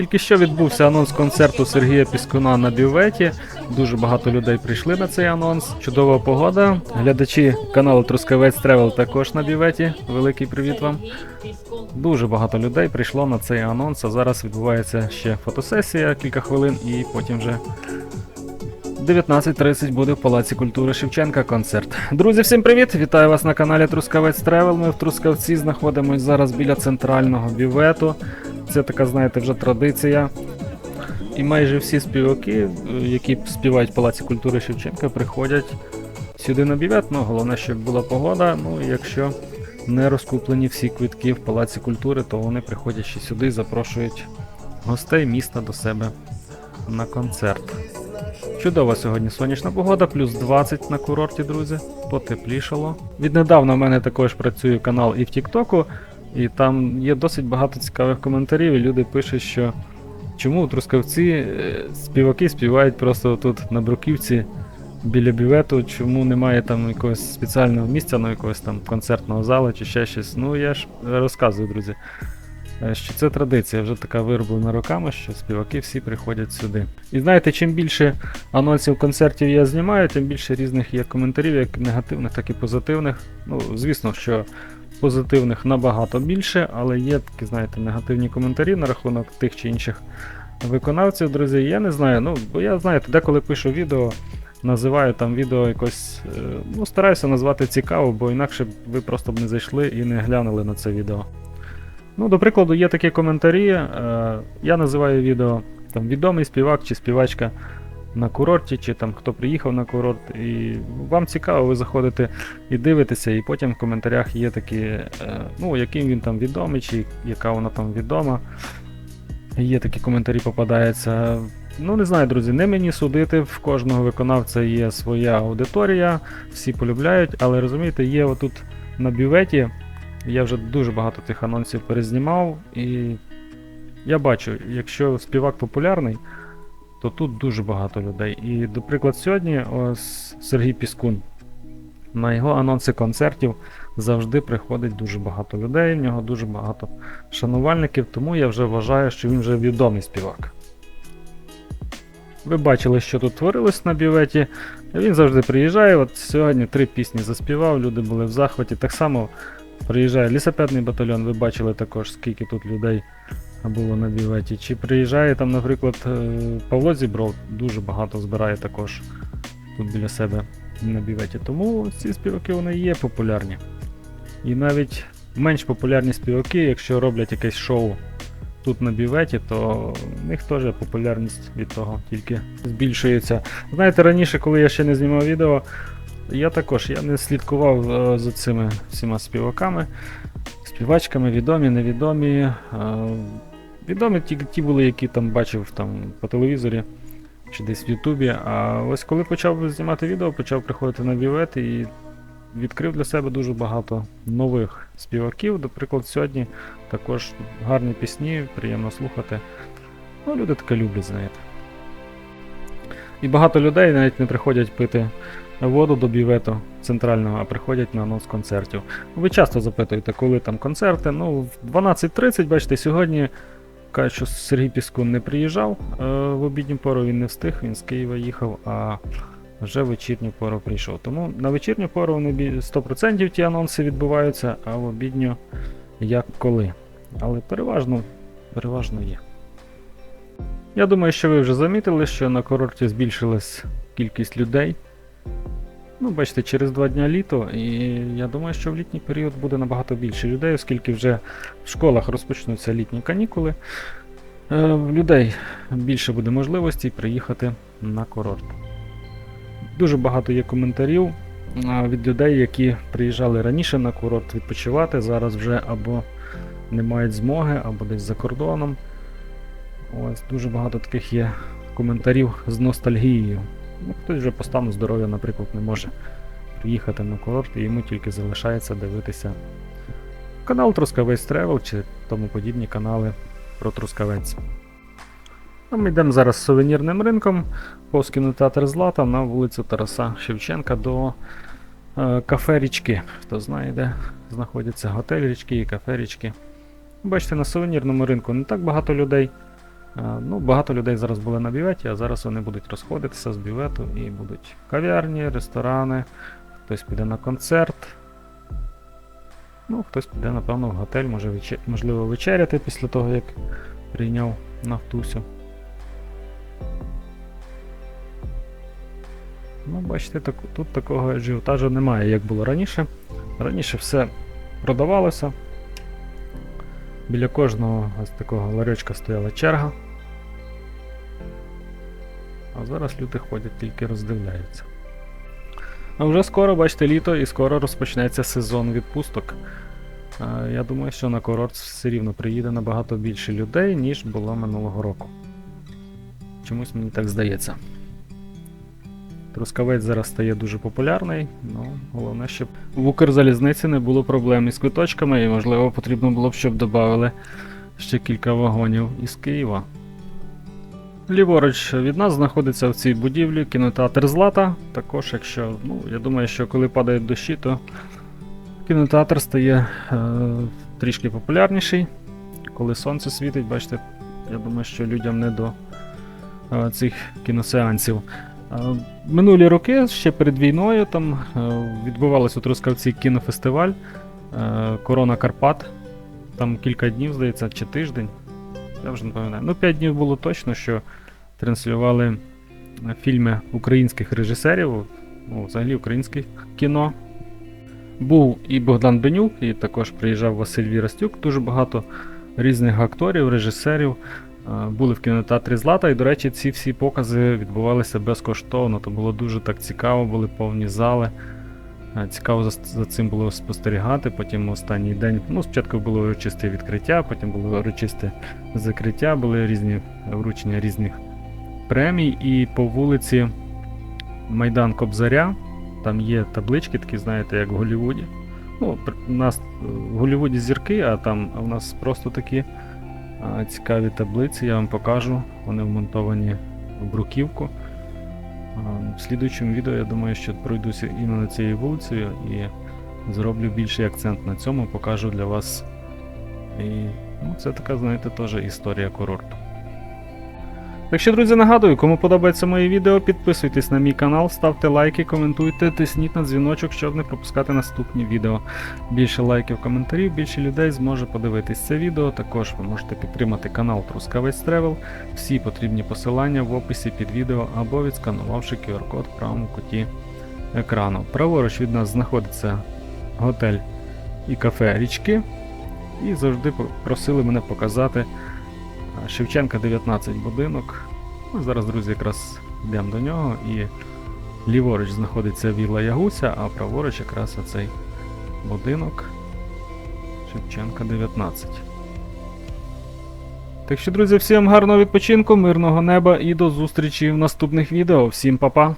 Тільки що відбувся анонс концерту Сергія Піскуна на бюветі. Дуже багато людей прийшли на цей анонс. Чудова погода. Глядачі каналу Трускавець Тревел також на бюветі. Великий привіт вам. Дуже багато людей прийшло на цей анонс. А зараз відбувається ще фотосесія кілька хвилин, і потім вже 19.30 буде в Палаці культури Шевченка концерт. Друзі, всім привіт! Вітаю вас на каналі Трускавець Тревел. Ми в Трускавці знаходимося зараз біля центрального бювету. Це така, знаєте, вже традиція. І майже всі співаки, е, які співають в Палаці культури Шевченка, приходять сюди на бювет. Ну, головне, щоб була погода. Ну, і якщо не розкуплені всі квитки в Палаці культури, то вони приходять ще сюди запрошують гостей міста до себе на концерт. Чудова сьогодні сонячна погода, плюс 20 на курорті, друзі. Потеплішало. Віднедавна в мене також працює канал і в Тіктоку, і там є досить багато цікавих коментарів. І люди пишуть, що чому у Трускавці е, співаки співають просто тут на бруківці біля бювету, чому немає там якогось спеціального місця, ну якогось там концертного залу чи ще щось. Ну я ж розказую, друзі. е, Що це традиція вже така вироблена роками, що співаки всі приходять сюди. І знаєте, чим більше анонсів концертів я знімаю, тим більше різних є коментарів, як негативних, так і позитивних. Ну, звісно, що позитивних набагато більше, але є такі, знаєте, негативні коментарі на рахунок тих чи інших виконавців, друзі. Я не знаю, ну, бо я, знаєте, деколи пишу відео, називаю там відео якось, е, ну, стараюся назвати цікаво, бо інакше б ви просто б не зайшли і не глянули на це відео. Ну, до прикладу, є такі коментарі. Е, я називаю відео там відомий співак чи співачка на курорті, чи там хто приїхав на курорт, і вам цікаво, ви заходите і дивитеся, і потім в коментарях є такі, е, ну, яким він там відомий, чи яка вона там відома. Є такі коментарі попадаються. Ну, не знаю, друзі, не мені судити. В кожного виконавця є своя аудиторія, всі полюбляють, але розумієте, є отут на бюветі. Я вже дуже багато тих анонсів перезнімав, і я бачу, якщо співак популярний, то тут дуже багато людей. І, до приклад, сьогодні ось Сергій Піскун. На його анонси концертів завжди приходить дуже багато людей, в нього дуже багато шанувальників, тому я вже вважаю, що він вже відомий співак. Ви бачили, що тут творилось на бюветі. Він завжди приїжджає. От сьогодні три пісні заспівав, люди були в захваті. Так само приїжджає лісопедний батальйон, ви бачили також, скільки тут людей було на бюветі. Чи приїжджає там, наприклад, е, Павло Зібров, дуже багато збирає також тут біля себе на бюветі. Тому ці співаки вони є популярні. І навіть менш популярні співаки, якщо роблять якесь шоу тут на бюветі, то в них теж популярність від того тільки збільшується. Знаєте, раніше, коли я ще не знімав відео, я також я не слідкував е, за цими всіма співаками, співачками, відомі, невідомі. Відомі тільки ті були, які там бачив там по телевізорі чи десь в Ютубі. А ось коли почав знімати відео, почав приходити на бювет і відкрив для себе дуже багато нових співаків. До прикладу, сьогодні також гарні пісні, приємно слухати. Ну, люди таке люблять, знаєте. І багато людей навіть не приходять пити воду до бювету центрального, а приходять на анонс концертів. Ви часто запитуєте, коли там концерти. Ну, в 12.30, бачите, сьогодні кажуть, що Сергій Піскун не приїжджав е, в обідню пору, він не встиг, він з Києва їхав, а вже вечірню пору прийшов. Тому на вечірню пору вони 100% ті анонси відбуваються, а в обідню як коли. Але переважно, переважно є. Я думаю, що ви вже замітили, що на курорті збільшилась кількість людей. Ну, бачите, через два дня літо, і я думаю, що в літній період буде набагато більше людей, оскільки вже в школах розпочнуться літні канікули. Е, в людей більше буде можливостей приїхати на курорт. Дуже багато є коментарів від людей, які приїжджали раніше на курорт відпочивати, зараз вже або не мають змоги, або десь за кордоном. Ось дуже багато таких є коментарів з ностальгією. Ну, хтось вже по стану здоров'я, наприклад, не може приїхати на курорт, і йому тільки залишається дивитися канал Трускавець Тревел чи тому подібні канали про Трускавець. А ми йдемо зараз сувенірним ринком повз кінотеатр Злата на вулицю Тараса Шевченка до е, кафе Річки. Хто знає, де знаходяться готель Річки і кафе Річки. Бачите, на сувенірному ринку не так багато людей. Е, Ну, багато людей зараз були на бюветі, а зараз вони будуть розходитися з бювету і будуть кав'ярні, ресторани, хтось піде на концерт. Ну, хтось піде, напевно, в готель, може, можливо, вечеряти після того, як прийняв Нафтусю. Ну, бачите, так, тут такого ажіотажу немає, як було раніше. Раніше все продавалося. Біля кожного ось такого ларьочка стояла черга. А зараз люди ходять, тільки роздивляються. А вже скоро, бачите, літо і скоро розпочнеться сезон відпусток. Я думаю, що на курорт все рівно приїде набагато більше людей, ніж було минулого року. Чомусь мені так здається. Трускавець зараз стає дуже популярний, ну головне, щоб в Укрзалізниці не було проблем із квиточками, і можливо потрібно було б, щоб додали ще кілька вагонів із Києва. Ліворуч від нас знаходиться в цій будівлі кінотеатр Злата. Також, якщо, ну, я думаю, що коли падають дощі, то кінотеатр стає е, трішки популярніший. Коли сонце світить, бачите, я думаю, що людям не до е, цих кіносеансів. Е, Минулі роки, ще перед війною, там е, відбувався у Трускавці кінофестиваль е, Корона Карпат. Там кілька днів, здається, чи тиждень. Я вже не пам'ятаю. Ну, 5 днів було точно, що транслювали фільми українських режисерів, ну, взагалі українське кіно. Був і Богдан Бенюк, і також приїжджав Василь Вірастюк. Дуже багато різних акторів, режисерів були в кінотеатрі Злата. І, до речі, ці всі покази відбувалися безкоштовно. То було дуже так цікаво, були повні зали. Е, Цікаво за, за цим було спостерігати. Потім останній день. Ну, спочатку було урочисте відкриття, потім було урочисте закриття, були різні вручення різних премій. І по вулиці Майдан Кобзаря. Там є таблички, такі, знаєте, як в Голлівуді. Ну, у нас е, в Голлівуді зірки, а там а в нас просто такі цікаві таблиці, я вам покажу. Вони вмонтовані в бруківку. В слідуючому відео я думаю, що пройдуся іменно цією вулицею і зроблю більший акцент на цьому, покажу для вас. І ну, це така, знаєте, теж історія курорту. Так що, друзі, нагадую, кому подобається моє відео, підписуйтесь на мій канал, ставте лайки, коментуйте, тисніть на дзвіночок, щоб не пропускати наступні відео. Більше лайків, коментарів, більше людей зможе подивитись це відео. Також ви можете підтримати канал Трускавець Тревел. Всі потрібні посилання в описі під відео або відсканувавши QR-код в правому куті екрану. Праворуч від нас знаходиться готель і кафе Річки. І завжди просили мене показати Шевченка 19 будинок. Ми зараз, друзі, якраз йдемо до нього і ліворуч знаходиться вілла Ягуся, а праворуч якраз оцей будинок Шевченка 19. Так що, друзі, всім гарного відпочинку, мирного неба і до зустрічі в наступних відео. Всім па-па!